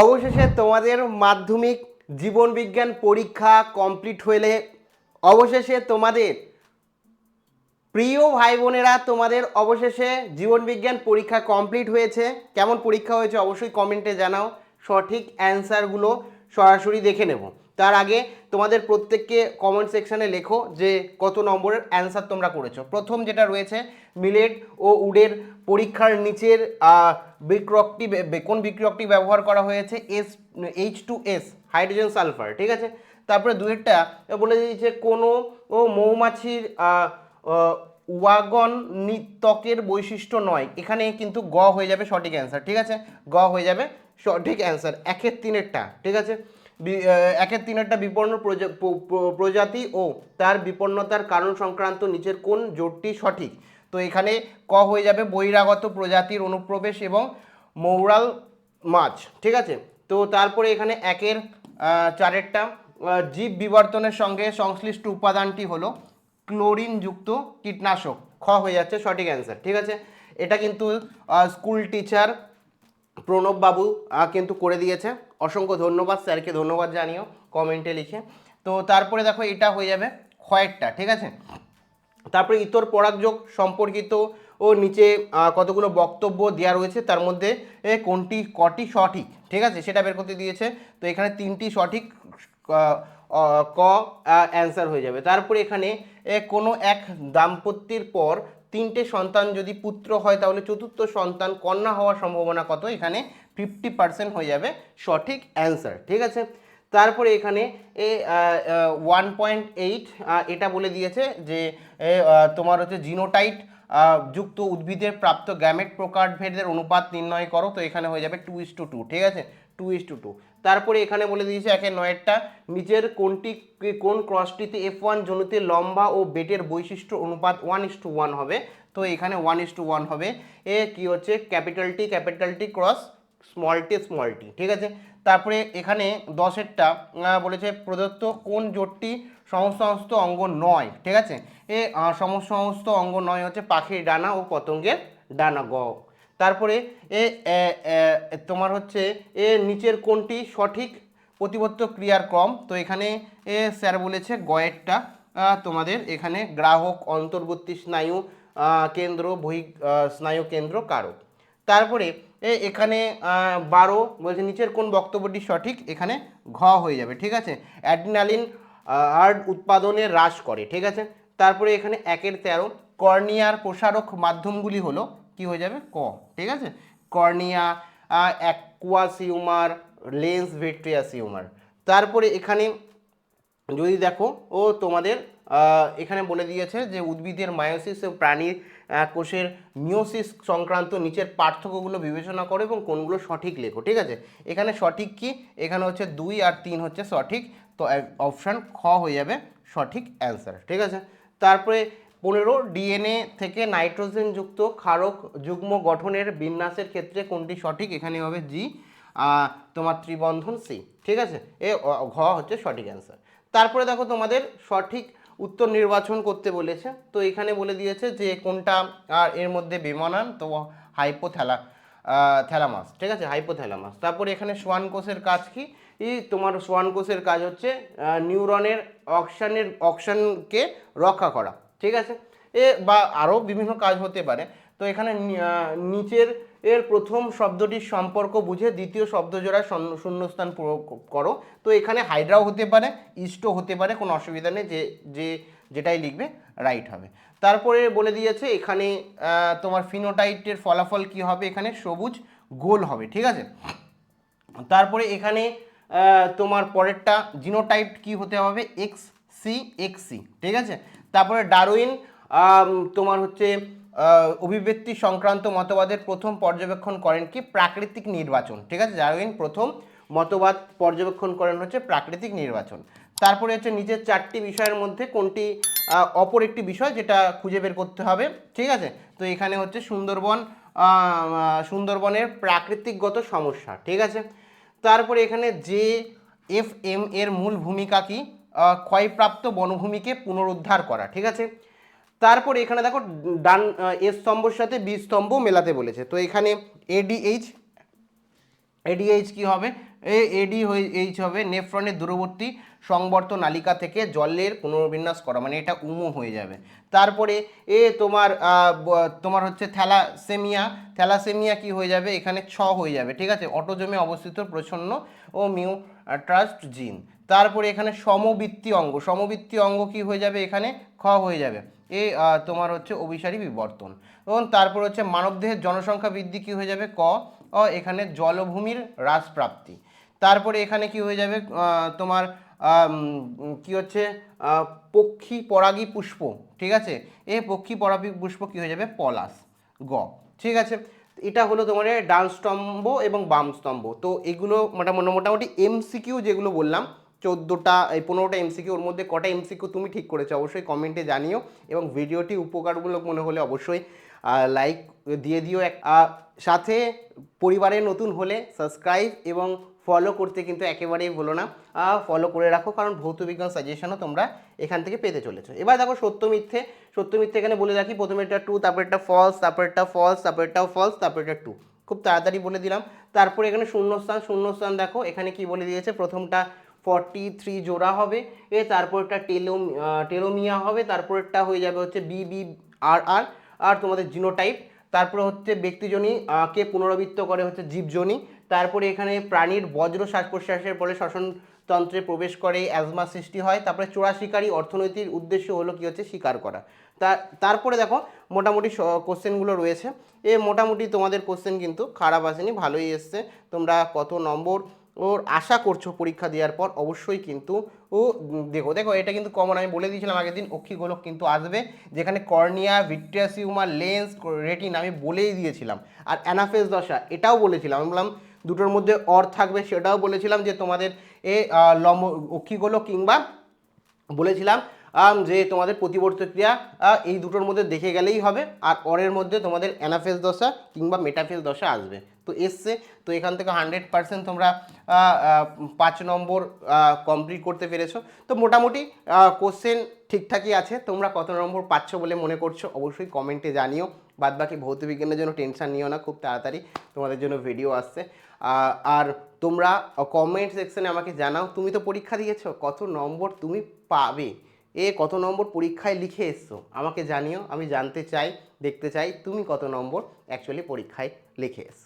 অবশেষে তোমাদের মাধ্যমিক জীবন বিজ্ঞান পরীক্ষা কমপ্লিট হলে অবশেষে তোমাদের প্রিয় ভাই বোনেরা, তোমাদের অবশেষে জীবন বিজ্ঞান পরীক্ষা কমপ্লিট হয়েছে। কেমন পরীক্ষা হয়েছে অবশ্যই কমেন্টে জানাও। সঠিক অ্যান্সারগুলো সরাসরি দেখে নেব। তার আগে তোমাদের প্রত্যেককে কমেন্ট সেকশনে লেখো যে কত নম্বরের অ্যান্সার তোমরা করেছ। প্রথম যেটা রয়েছে মিলেট ও উডের পরীক্ষার নিচের বিক্রকটি কোন বিক্রকটি ব্যবহার করা হয়েছে? S H two S hydrogen sulphur ঠিক আছে? তারপরে দুয়েরটা বলে দিয়েছে কোনো ও মৌমাছির ওয়াগন ত্বকের বৈশিষ্ট্য নয়। এখানে কিন্তু গ হয়ে যাবে সঠিক অ্যান্সার ঠিক আছে? গ হয়ে যাবে সঠিক অ্যান্সার একের তিনেরটা, ঠিক আছে? একের তিনেরটা বিপন্ন প্রজা- প্র- প্র- প্রজাতি ও তার বিপন্নতার কারণ সংক্রান্ত নিচের কোন জোটটি সঠিক? তো এখানে ক হয়ে যাবে বহিরাগত প্রজাতির অনুপ্রবেশ এবং মৌরাল মাছ, ঠিক আছে? তো তারপরে এখানে একের চারেরটা জীব বিবর্তনের সঙ্গে সংশ্লিষ্ট উপাদানটি হলো ক্লোরিনযুক্ত কীটনাশক। খ হয়ে যাচ্ছে সঠিক অ্যান্সার, ঠিক আছে? এটা কিন্তু স্কুল টিচার প্রণব বাবু কিন্তু করে দিয়েছে। অসংখ্য ধন্যবাদ স্যারকে, ধন্যবাদ জানিও কমেন্টে লিখে। তো তারপরে দেখো এটা হয়ে যাবে খয়েরটা ঠিক আছে? তারপরে ইতর পরাগযোগ সম্পর্কিত ও নিচে কতগুলো বক্তব্য দেওয়া রয়েছে, তার মধ্যে কোনটি, কটি সঠিক, ঠিক আছে? সেটা বের করতে দিয়েছে। তো এখানে তিনটি সঠিক ক অ্যান্সার হয়ে যাবে। তারপরে এখানে কোনো এক দাম্পত্যের পর তিনটে সন্তান যদি পুত্র হয়, তাহলে চতুর্থ সন্তান কন্যা হওয়ার সম্ভাবনা কত? এখানে ফিফটি পার্সেন্ট হয়ে যাবে সঠিক অ্যান্সার, ঠিক আছে? তারপরে এখানে এ ওয়ান পয়েন্ট এইট এটা বলে দিয়েছে যে তোমার হচ্ছে জিনোটাইট যুক্ত উদ্ভিদের প্রাপ্ত গ্যামেট প্রকারভেদের অনুপাত নির্ণয় করো, তো এখানে হয়ে যাবে টু ইস টু টু ঠিক আছে? টু ইস টু টু তারপরে এখানে বলে দিয়েছে একে নয়েরটা, নিচের কোনটি কোন ক্রসটিতে এফ ওয়ান জনুতে লম্বা ও বেটের বৈশিষ্ট্য অনুপাত ওয়ান ইস টু ওয়ান হবে, তো এখানে ওয়ান ইস টু ওয়ান হবে। এ, কি হচ্ছে? Capital T capital T cross small T small T ঠিক আছে? তারপরে এখানে দশেরটা বলেছে প্রদত্ত কোন জোটটি সমস্ত অঙ্গ নয়, ঠিক আছে? এ সমস্ত অঙ্গ নয় হচ্ছে পাখির ডানা ও পতঙ্গের ডানা, গ। তারপরে এ তোমার হচ্ছে এ নিচের কোনটি সঠিক প্রতিবদ্ধ ক্রিয়ার ক্রম তো এখানে এ স্যার বলেছে গয়েরটা তোমাদের এখানে গ্রাহক, অন্তর্বর্তী, স্নায়ু কেন্দ্র, বহি স্নায়ু কেন্দ্র কারক। তারপরে এখানে বারো, বলছে নিচের কোন বক্তব্যটি সঠিক? এখানে ঘ হয়ে যাবে, ঠিক আছে? অ্যাড্রিনালিন আর্ট উৎপাদনে হ্রাস করে, ঠিক আছে? তারপরে এখানে একের তেরো, কর্নিয়ার প্রসারক মাধ্যমগুলি হলো, কি হয়ে যাবে? ক, ঠিক আছে? Cornea aqueous humour, lens vitreous humour. তারপরে এখানে যদি দেখো, ও তোমাদের এখানে বলে দিয়েছে যে উদ্ভিদের মায়োসিস ও প্রাণীর কোষের মিওসিস সংক্রান্ত নিচের পার্থক্যগুলো বিবেচনা করো এবং কোনগুলো সঠিক লেখো, ঠিক আছে? এখানে সঠিক কি? এখানে হচ্ছে দুই আর তিন হচ্ছে সঠিক, তো অপশান খ হয়ে যাবে সঠিক অ্যান্সার, ঠিক আছে? তারপরে পনেরো, ডিএনএ থেকে নাইট্রোজেনযুক্ত ক্ষারক যুগ্ম গঠনের বিন্যাসের ক্ষেত্রে কোনটি সঠিক? এখানে হবে জি তোমার ত্রিবন্ধন সি, ঠিক আছে? এ ঘ হচ্ছে সঠিক অ্যান্সার। তারপরে দেখো তোমাদের সঠিক উত্তর নির্বাচন করতে বলেছে। তো এখানে বলে দিয়েছে যে কোনটা, আর এর মধ্যে বিমানান, তো হাইপোথ্যালা থ্যালামাস, ঠিক আছে? হাইপোথ্যালামাস। তারপরে এখানে সোয়ান কোষের কাজ কি? এই তোমার সোয়ান কোষের কাজ হচ্ছে নিউরনের অকশানের অকশানকে রক্ষা করা, ঠিক আছে? এ বা আরও বিভিন্ন কাজ হতে পারে। তো এখানে নিচের এর প্রথম শব্দটির সম্পর্ক বুঝে দ্বিতীয় শব্দজোড়া শূন্য- শূন্যস্থান পূরণ ক- করো। তো এখানে হাইড্রাও হতে পারে, ইস্টও হতে পারে, কোনো অসুবিধা নেই, যে যে যেটাই লিখবে, রাইট হবে। তারপরে বলে দিয়েছে এখানে তোমার ফিনোটাইটের ফলাফল কি হবে? এখানে সবুজ গোল হবে, ঠিক আছে? তারপরে এখানে তোমার পরেরটা জিনোটাইপ কি হতে হবে? এক্স সি এক্স সি, ঠিক আছে? তারপরে ডারউইন তোমার হচ্ছে অভিব্যক্তি সংক্রান্ত মতবাদের প্রথম পর্যবেক্ষণ করেন কি? প্রাকৃতিক নির্বাচন। ঠিক আছে? ডারউইন প্রথম মতবাদ পর্যবেক্ষণ করেন হচ্ছে প্রাকৃতিক নির্বাচন। তারপরে হচ্ছে নিচের চারটি বিষয়ের মধ্যে কোনটি অপর একটি বিষয় যেটা খুঁজে বের করতে হবে। ঠিক আছে? তো এখানে হচ্ছে সুন্দরবন সুন্দরবনের প্রাকৃতিকগত সমস্যা। ঠিক আছে? তারপরে এখানে যে এফ এম এর মূল ভূমিকা কি? ক্ষয়প্রাপ্ত বনভূমিকে পুনরুদ্ধার করা। ঠিক আছে? তারপরে এখানে দেখো ডান এ স্তম্ভর সাথে বি স্তম্ভ মেলাতে বলেছে। তো এখানে এডিএইচ এডিএইচ কি হবে? এ এডি এইচ হবে নেফ্রনের দূরবর্তী সংবর্ত নালিকা থেকে জলের পুনর্বিন্যাস করা মানে এটা উমো হয়ে যাবে। তারপরে এ, তোমার তোমার হচ্ছে থ্যালাসেমিয়া। থ্যালাসেমিয়া কি হয়ে যাবে? এখানে ছ হয়ে যাবে, ঠিক আছে? অটোজমে অবস্থিত প্রচ্ছন্ন ও মিউ ট্রাস্ট জিন। তারপরে এখানে সমবৃত্তি অঙ্গ। সমবৃত্তি অঙ্গ কি হয়ে যাবে? এখানে খ হয়ে যাবে। এ তোমার হচ্ছে অভিসারী বিবর্তন। এবং তারপর হচ্ছে মানবদেহের জনসংখ্যা বৃদ্ধি কি হয়ে যাবে? ক ও এখানে জলভূমির হ্রাস প্রাপ্তি তারপরে এখানে কি হয়ে যাবে? তোমার কি হচ্ছে? পক্ষী পরাগী পুষ্প, ঠিক আছে? এই পক্ষী পরাগী পুষ্প কি হয়ে যাবে? পলাশ, গ, ঠিক আছে? এটা হলো তোমার ডান স্তম্ভ এবং বাম স্তম্ভ তো এগুলো মোটামুটি মোটামুটি এমসিকিউ যেগুলো বললাম চোদ্দোটা, এই পনেরোটা এমসিকিউ ওর মধ্যে কটা এমসিকিউ তুমি ঠিক করেছ, অবশ্যই কমেন্টে জানিও। এবং ভিডিওটি উপকারমূলক মনে হলে অবশ্যই লাইক দিয়ে দিও। এক সাথে পরিবারে নতুন হলে সাবস্ক্রাইব এবং ফলো করতে কিন্তু একেবারেই ভুলো না। ফলো করে রাখো, কারণ ভৌতবিজ্ঞান সাজেশনও তোমরা এখান থেকে পেতে চলেছো। এবার দেখো সত্য মিথ্যে। সত্য মিথ্যে এখানে বলে রাখি, প্রথমে এটা টু তারপর এটা ফলস তারপর এটা ফলস তারপর এটাও ফলস তারপর এটা টু খুব তাড়াতাড়ি বলে দিলাম। তারপরে এখানে শূন্যস্থান শূন্যস্থান দেখো, এখানে কি বলে দিয়েছে? প্রথমটা ফর্টি থ্রি জোড়া হবে, এ তারপরটা টেলো টেলোমিয়া হবে, তারপরেরটা হয়ে যাবে হচ্ছে বি বি আর আর আর তোমাদের জিনোটাইপ তারপরে হচ্ছে ব্যক্তিজনী কে পুনরাবৃত্ত করে হচ্ছে জীবজনী, তারপরে এখানে প্রাণীর বজ্র শ্বাস প্রশ্বাসের ফলে শ্বসনতন্ত্রে প্রবেশ করে অ্যাজমা সৃষ্টি হয়, তারপরে চোরা শিকারী অর্থনৈতিক উদ্দেশ্য হলো কি হচ্ছে শিকার করা। তার তারপরে দেখো মোটামুটি কোশ্চেনগুলো রয়েছে, এ মোটামুটি তোমাদের কোশ্চেন কিন্তু খারাপ আসেনি, ভালোই এসছে, তোমরা কত নম্বর ওর আশা করছ পরীক্ষা দেওয়ার পর, অবশ্যই কিন্তু ও দেখো দেখো, এটা কিন্তু কমন আমি বলে দিয়েছিলাম আগের দিন, অক্ষি গোলক কিন্তু আসবে, যেখানে কর্নিয়া ভিট্রিয়াসিউমার লেন্স, রেটিন, আমি বলেই দিয়েছিলাম। আর অ্যানাফেস দশা, এটাও বলেছিলাম, আমি বললাম, দুটোর মধ্যে অর থাকবে, সেটাও বলেছিলাম যে তোমাদের এ লম্ব অক্ষিগোলক কিংবা বলেছিলাম যে তোমাদের প্রতিবর্ত ক্রিয়া এই দুটোর মধ্যে দেখে গেলেই হবে। আর অরের মধ্যে তোমাদের অ্যানাফেস দশা কিংবা মেটাফেস দশা আসবে। তো এসছে, তো এখান থেকে হান্ড্রেড পার্সেন্ট তোমরা পাঁচ নম্বর কমপ্লিট করতে পেরেছ। তো মোটামুটি কোশ্চেন ঠিকঠাকই আছে। তোমরা কত নম্বর পাচ্ছ বলে মনে করছ অবশ্যই কমেন্টে জানিও। বাদবাকি ভৌত বিজ্ঞানের জন্য টেনশান নিও না, খুব তাড়াতাড়ি তোমাদের জন্য ভিডিও আসছে। আর তোমরা কমেন্ট সেকশনে আমাকে জানাও, তুমি তো পরীক্ষা দিয়েছ, কত নম্বর তুমি পাবে? এ কত নম্বর পরীক্ষায় লিখে এসছো? আমাকে জানিও, আমি জানতে চাই, দেখতে চাই, তুমি কত নম্বর অ্যাকচুয়ালি পরীক্ষায় লিখে এসছো?